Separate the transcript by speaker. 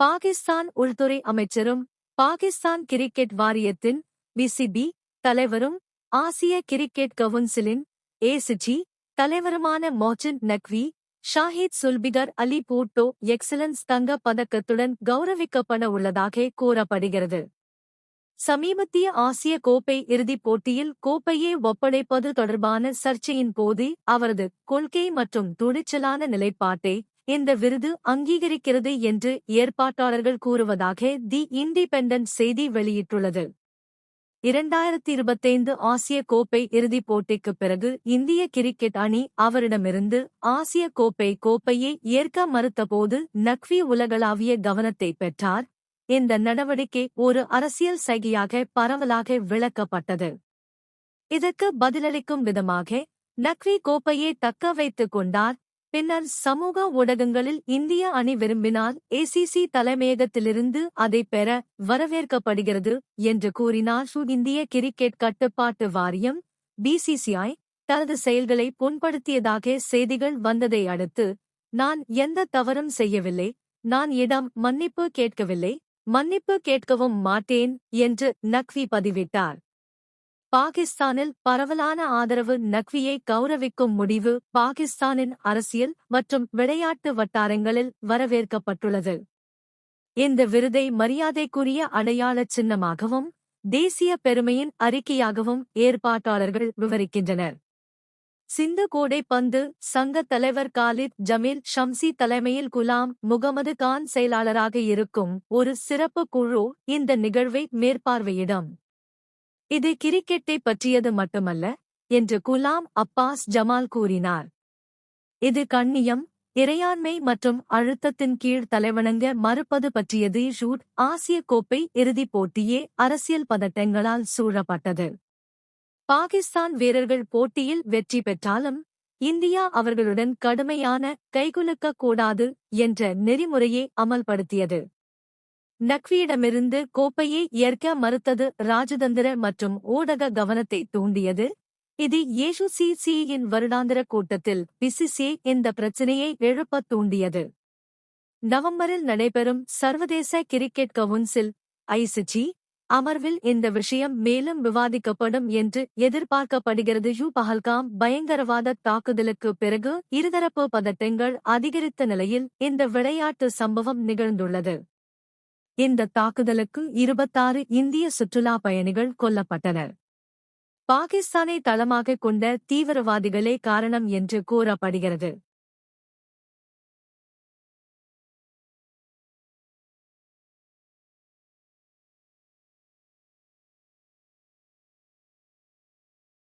Speaker 1: பாகிஸ்தான் உள்துறை அமைச்சரும் பாகிஸ்தான் கிரிக்கெட் வாரியத்தின் பிசிபி தலைவரும் ஆசிய கிரிக்கெட் கவுன்சிலின் ஏசிஜி தலைவருமான மோஜின் நக்வி ஷாஹித் சுல்பிகர் அலி பூட்டோ எக்ஸலன்ஸ் தங்க பதக்கத்துடன் கௌரவிக்கப்பட உள்ளதாக கூறப்படுகிறது. சமீபத்திய ஆசிய கோப்பை இறுதிப் போட்டியில் கோப்பையை ஒப்படைப்பது தொடர்பான சர்ச்சையின் போது அவரது கொள்கை மற்றும் துணிச்சலான நிலைப்பாட்டை இந்த விருது அங்கீகரிக்கிறது என்று ஏற்பாட்டாளர்கள் கூறுவதாக தி இண்டிபெண்டன்ட் செய்தி வெளியிட்டுள்ளது. இரண்டாயிரத்தி இருபத்தைந்து ஆசிய கோப்பை இறுதிப் போட்டிக்குப் பிறகு இந்திய கிரிக்கெட் அணி அவரிடமிருந்து ஆசிய கோப்பை கோப்பையை ஏற்க மறுத்தபோது நக்வி உலகளாவிய கவனத்தை பெற்றார். இந்த நடவடிக்கை ஒரு அரசியல் சைகையாக பரவலாக விளக்கப்பட்டது. இதற்கு பதிலளிக்கும் விதமாக நக்வி கோப்பையை தக்க வைத்துக் கொண்டார். பின்னர் சமூக ஊடகங்களில் இந்திய அணி விரும்பினால் ஏசிசி தலைமையகத்திலிருந்து அதை பெற வரவேற்கப்படுகிறது என்று கூறினார். இந்திய கிரிக்கெட் கட்டுப்பாட்டு வாரியம் பிசிசிஐ தனது செயல்களை புண்படுத்தியதாக செய்திகள் வந்ததை அடுத்து நான் எந்த தவறும் செய்யவில்லை நான் இடம் மன்னிப்பு கேட்கவில்லை மன்னிப்பு கேட்கவும் மாட்டேன் என்று நக்வி பதிவிட்டார். பாகிஸ்தானில் பரவலான ஆதரவு நக்வியை கௌரவிக்கும் முடிவு பாகிஸ்தானின் அரசியல் மற்றும் விளையாட்டு வட்டாரங்களில் வரவேற்கப்பட்டுள்ளது. இந்த விருதை மரியாதைக்குரிய அடையாளச் சின்னமாகவும் தேசிய பெருமையின் அறிக்கையாகவும் ஏற்பாட்டாளர்கள் விவரிக்கின்றனர். சிந்து கோடை பந்து சங்க தலைவர் காலித் ஜமீல் ஷம்சி தலைமையில் குலாம் முகமது கான் செயலாளராக இருக்கும் ஒரு சிறப்பு குழு இந்த நிகழ்வை மேற்பார்வையிடும். இது கிரிக்கெட்டை பற்றியது மட்டுமல்ல என்று குலாம் அப்பாஸ் ஜமால் கூறினார். இது கண்ணியம் இறையாண்மை மற்றும் அழுத்தத்தின் கீழ் தலைவணங்க மறுப்பது பற்றியது ஷூட் ஆசிய கோப்பை இறுதிப் போட்டியே அரசியல் பதட்டங்களால் சூழப்பட்டது. பாகிஸ்தான் வீரர்கள் போட்டியில் வெற்றி பெற்றாலும் இந்தியா அவர்களுடன் கடுமையான கைகுலுக்கக் கூடாது என்ற நெறிமுறையை அமல்படுத்தியது. நக்வியிடமிருந்து கோப்பையை ஏற்க மறுத்தது ராஜதந்திர மற்றும் ஊடக கவனத்தை தூண்டியது. இது ஏசுசிசியின் வருடாந்திர கூட்டத்தில் பிசிசி இந்த பிரச்சினையை எழுப்பத் தூண்டியது. நவம்பரில் நடைபெறும் சர்வதேச கிரிக்கெட் கவுன்சில் ஐசிசி அமர்வில் இந்த விஷயம் மேலும் விவாதிக்கப்படும் என்று எதிர்பார்க்கப்படுகிறது. யூ பஹல்காம் பயங்கரவாத தாக்குதலுக்கு பிறகு இருதரப்பு பதட்டங்கள் அதிகரித்த நிலையில் இந்த விளையாட்டு சம்பவம் நிகழ்ந்துள்ளது. இந்த தாக்குதலுக்கு இருபத்தாறு இந்திய சுற்றுலா பயணிகள் கொல்லப்பட்டனர். பாகிஸ்தானை தளமாக கொண்ட தீவிரவாதிகளே காரணம் என்று கூறப்படுகிறது.